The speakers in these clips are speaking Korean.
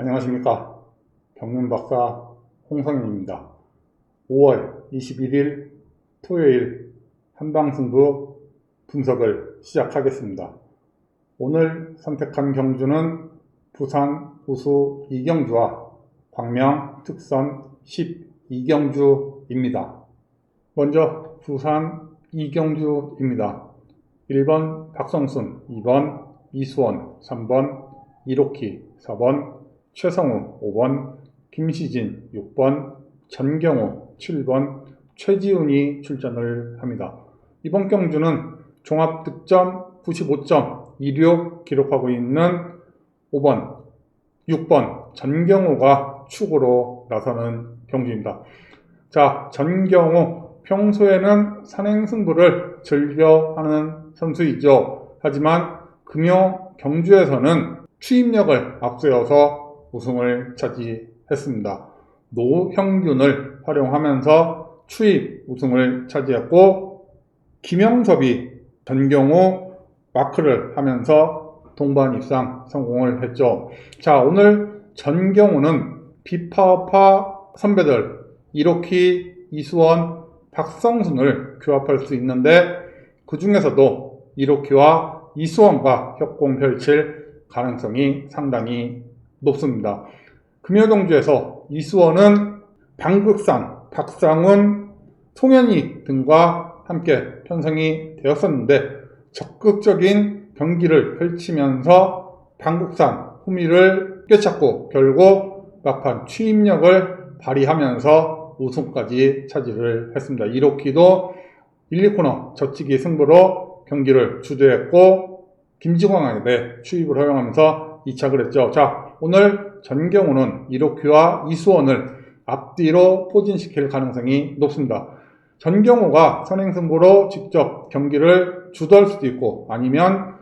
안녕하십니까. 경륜박사 홍성현입니다. 5월 21일 토요일 한방승부 분석을 시작하겠습니다. 오늘 선택한 경주는 부산 우수 이경주와 광명 특선 12경주입니다. 먼저 부산 이경주입니다. 1번 박성순, 2번 이수원, 3번 이로키, 4번 최성우, 5번 김시진, 6번 전경호, 7번 최지훈이 출전을 합니다. 이번 경주는 종합 득점 95.26 기록하고 있는 5번, 6번 전경호가 축으로 나서는 경주입니다. 자, 전경호 평소에는 산행승부를 즐겨 하는 선수이죠. 하지만 금요 경주에서는 추임력을 앞세워서 우승을 차지했습니다. 노형균을 활용하면서 추입 우승을 차지했고 김영섭이 전경호 마크를 하면서 동반 입상 성공을 했죠. 자, 오늘 전경호는 비파파 선배들 이로키, 이수원, 박성순을 규합할 수 있는데 그 중에서도 이로키와 이수원과 협공 펼칠 가능성이 상당히 높습니다. 금요경주에서 이수원은 방극상, 박상훈, 송현희 등과 함께 편성이 되었었는데 적극적인 경기를 펼치면서 방국산 후미를 꿰찼고 결국 막판 추임력을 발휘하면서 우승까지 차지를 했습니다. 이로키도 1, 2코너 저치기 승부로 경기를 주도했고 김지광에게 추입을 허용하면서 이착을 했죠. 자, 오늘 전경우는 이로키와 이수원을 앞뒤로 포진시킬 가능성이 높습니다. 전경호가 선행승부로 직접 경기를 주도할 수도 있고 아니면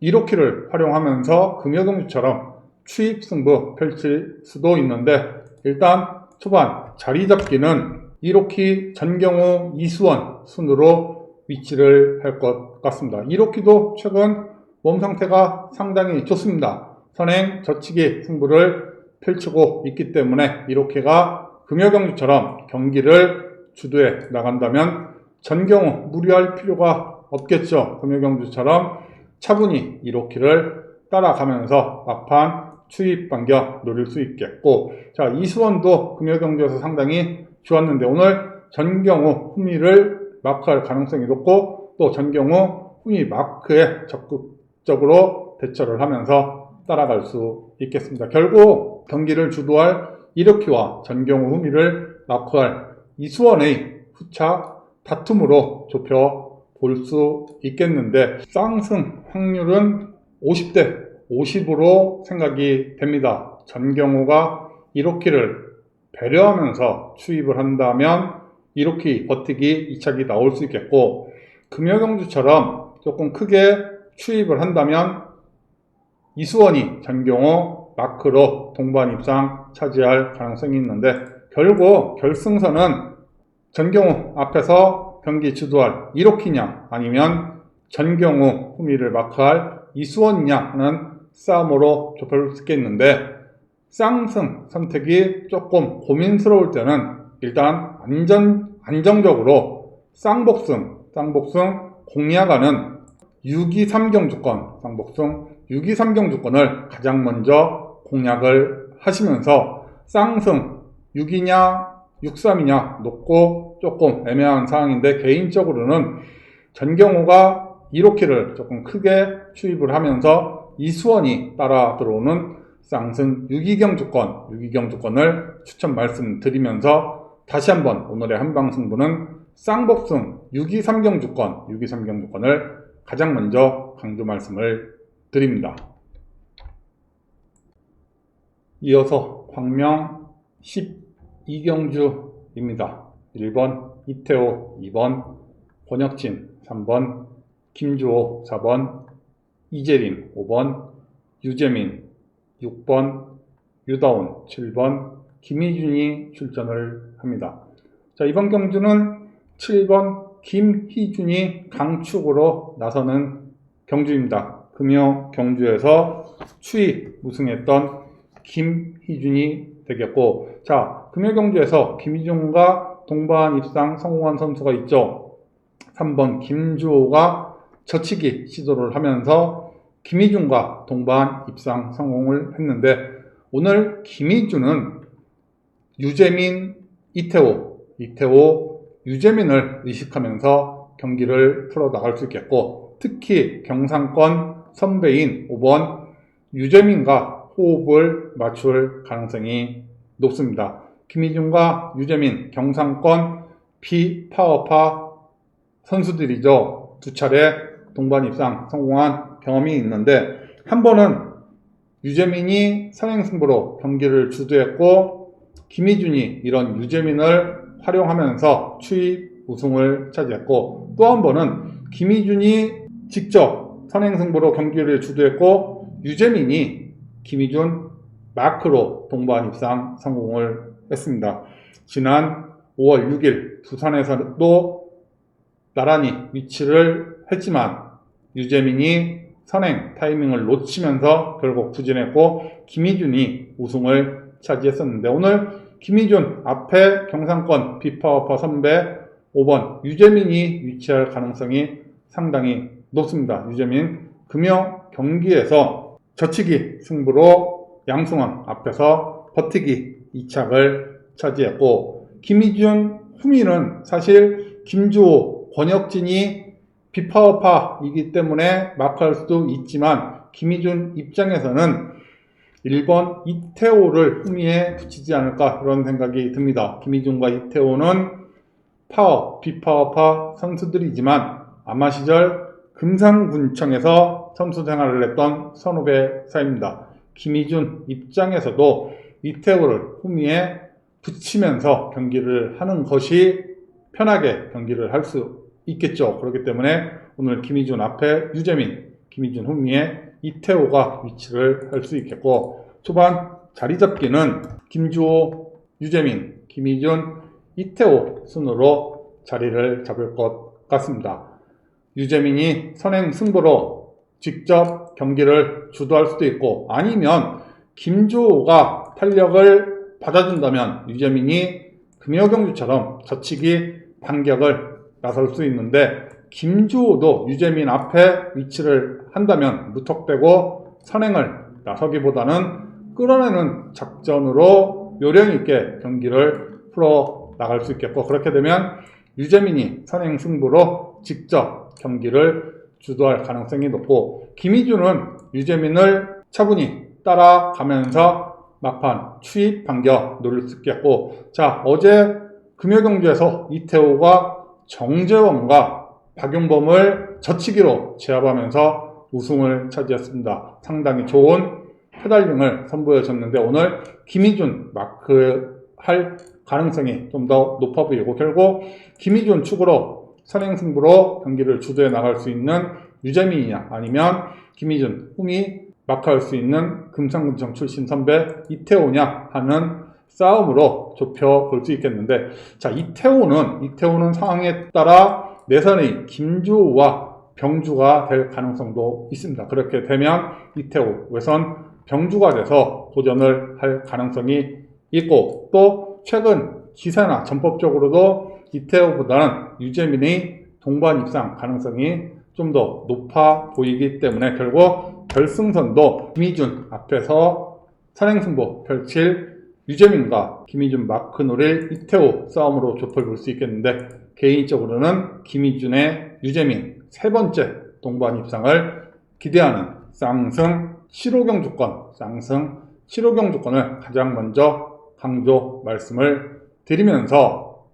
이로키를 활용하면서 금요동주처럼 추입 승부 펼칠 수도 있는데 일단 초반 자리 잡기는 이로키, 전경호, 이수원 순으로 위치를 할 것 같습니다. 이로키도 최근 몸 상태가 상당히 좋습니다. 선행 저치기 승부를 펼치고 있기 때문에 이로키가 금요경주처럼 경기를 주도해 나간다면 전경호 무리할 필요가 없겠죠. 금요경주처럼 차분히 이로키를 따라가면서 막판 추입 반격 노릴 수 있겠고 자 이수원도 금요경주에서 상당히 좋았는데 오늘 전경호 후미를 마크할 가능성이 높고 또 전경호 후미 마크에 적극적으로 대처를 하면서 따라갈 수 있겠습니다. 결국 경기를 주도할 이르키와 전경호 후미를 마크할 이수원의 후차 다툼으로 좁혀 볼 수 있겠는데 쌍승 확률은 50대 50으로 생각이 됩니다. 전경호가 이로키를 배려하면서 추입을 한다면 이로키 버티기 2착이 나올 수 있겠고 금요경주처럼 조금 크게 추입을 한다면 이수원이 전경호 마크로 동반 입상 차지할 가능성이 있는데 결국 결승선은 전경호 앞에서 경기 주도할 이로키냐 아니면 전경호 후미를 마크할 이수원이냐 하는 싸움으로 좁혀질 수 있겠는데 쌍승 선택이 조금 고민스러울 때는 일단 안전, 안정적으로 쌍복승, 쌍복승 공략하는 6.2.3경 주권, 쌍복승 6.2.3경 주권을 가장 먼저 공략을 하시면서 쌍승 6이냐 6.3이냐 높고 조금 애매한 상황인데 개인적으로는 전경호가 1호키를 조금 크게 추입을 하면서 이수원이 따라 들어오는 쌍승 6.2경 주권, 6.2경 주권을 추천 말씀드리면서 다시 한번 오늘의 한방승부는 쌍복승 6.2.3경 주권, 6.2.3경 주권을 가장 먼저 강조 말씀을 드립니다. 이어서 광명 12경주입니다. 1번 이태호, 2번 권혁진, 3번 김주호, 4번 이재림, 5번 유재민, 6번 유다운, 7번 김희준이 출전을 합니다. 자, 이번 경주는 7번 김희준이 강축으로 나서는 경주입니다. 금요 경주에서 추위 우승했던 김희준이 되겠고 자 금요 경주에서 김희준과 동반 입상 성공한 선수가 있죠. 3번 김주호가 젖히기 시도를 하면서 김희준과 동반 입상 성공을 했는데 오늘 김희준은 유재민, 이태호, 이태호, 유재민을 의식하면서 경기를 풀어나갈 수 있겠고 특히 경상권 선배인 5번 유재민과 호흡을 맞출 가능성이 높습니다. 김희준과 유재민 경상권 비파워파 선수들이죠. 두 차례 동반 입상 성공한 경험이 있는데 한 번은 유재민이 선행승부로 경기를 주도했고 김희준이 이런 유재민을 활용하면서 추입 우승을 차지했고 또 한 번은 김희준이 직접 선행승부로 경기를 주도했고 유재민이 김희준 마크로 동반 입상 성공을 했습니다. 지난 5월 6일 부산에서도 나란히 위치를 했지만 유재민이 선행 타이밍을 놓치면서 결국 부진했고 김희준이 우승을 차지했었는데 오늘 김희준 앞에 경상권 비파워파 선배 5번 유재민이 위치할 가능성이 상당히 높습니다. 유재민 금요 경기에서 젖히기 승부로 양승원 앞에서 버티기 2착을 차지했고 김희준 후미는 사실 김주호 권혁진이 비파워파이기 때문에 마크할 수도 있지만 김희준 입장에서는 1번 이태호를 흥미에 붙이지 않을까 그런 생각이 듭니다. 김희준과 이태호는 파워, 비파워파 선수들이지만 아마 시절 금상군청에서 선수 생활을 했던 선후배 사입니다. 김희준 입장에서도 이태호를 후미에 붙이면서 경기를 하는 것이 편하게 경기를 할 수 있겠죠. 그렇기 때문에 오늘 김희준 앞에 유재민, 김희준 후미에 이태호가 위치를 할 수 있겠고 초반 자리 잡기는 김주호, 유재민, 김희준, 이태호 순으로 자리를 잡을 것 같습니다. 유재민이 선행 승부로 직접 경기를 주도할 수도 있고 아니면 김주호가 탄력을 받아준다면 유재민이 금요경주처럼 젖히기 반격을 나설 수 있는데 김주호도 유재민 앞에 위치를 한다면 무턱대고 선행을 나서기보다는 끌어내는 작전으로 요령 있게 경기를 풀어 나갈 수 있겠고 그렇게 되면 유재민이 선행 승부로 직접 경기를 주도할 가능성이 높고 김희준은 유재민을 차분히 따라가면서 막판 추입 반격 노릴 수 있겠고 자 어제 금요경주에서 이태호가 정재원과 박용범을 젖히기로 제압하면서 우승을 차지했습니다. 상당히 좋은 페달링을 선보여줬는데 오늘 김희준 마크 할 가능성이 좀 더 높아 보이고 결국 김희준 축으로 선행승부로 경기를 주도해 나갈 수 있는 유재민이냐 아니면 김희준, hum이 마크할 수 있는 금상군청 출신 선배 이태호냐 하는 싸움으로 좁혀 볼 수 있겠는데 자 이태호는 이태호는 상황에 따라 내선의 김주호와 병주가 될 가능성도 있습니다. 그렇게 되면 이태호 외선 병주가 돼서 도전을 할 가능성이 있고 또 최근 기사나 전법적으로도 이태호보다는 유재민의 동반 입상 가능성이 좀 더 높아 보이기 때문에 결국 결승선도 김희준 앞에서 선행승부 펼칠 유재민과 김희준 마크 노릴 이태호 싸움으로 좁혀볼 수 있겠는데 개인적으로는 김희준의 유재민 세 번째 동반 입상을 기대하는 쌍승 7호경 주권 쌍승 7호경 주권을 가장 먼저 강조 말씀을 드리면서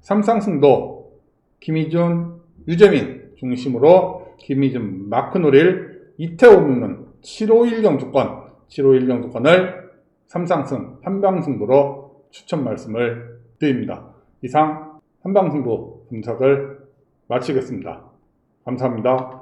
삼상승도 김희준, 유재민 중심으로 김희준 마크 노릴 이태호 묶는 751경 주권 751경 주권을 삼상승 한방승부로 추천 말씀을 드립니다. 이상 한방승부 분석을 마치겠습니다. 감사합니다.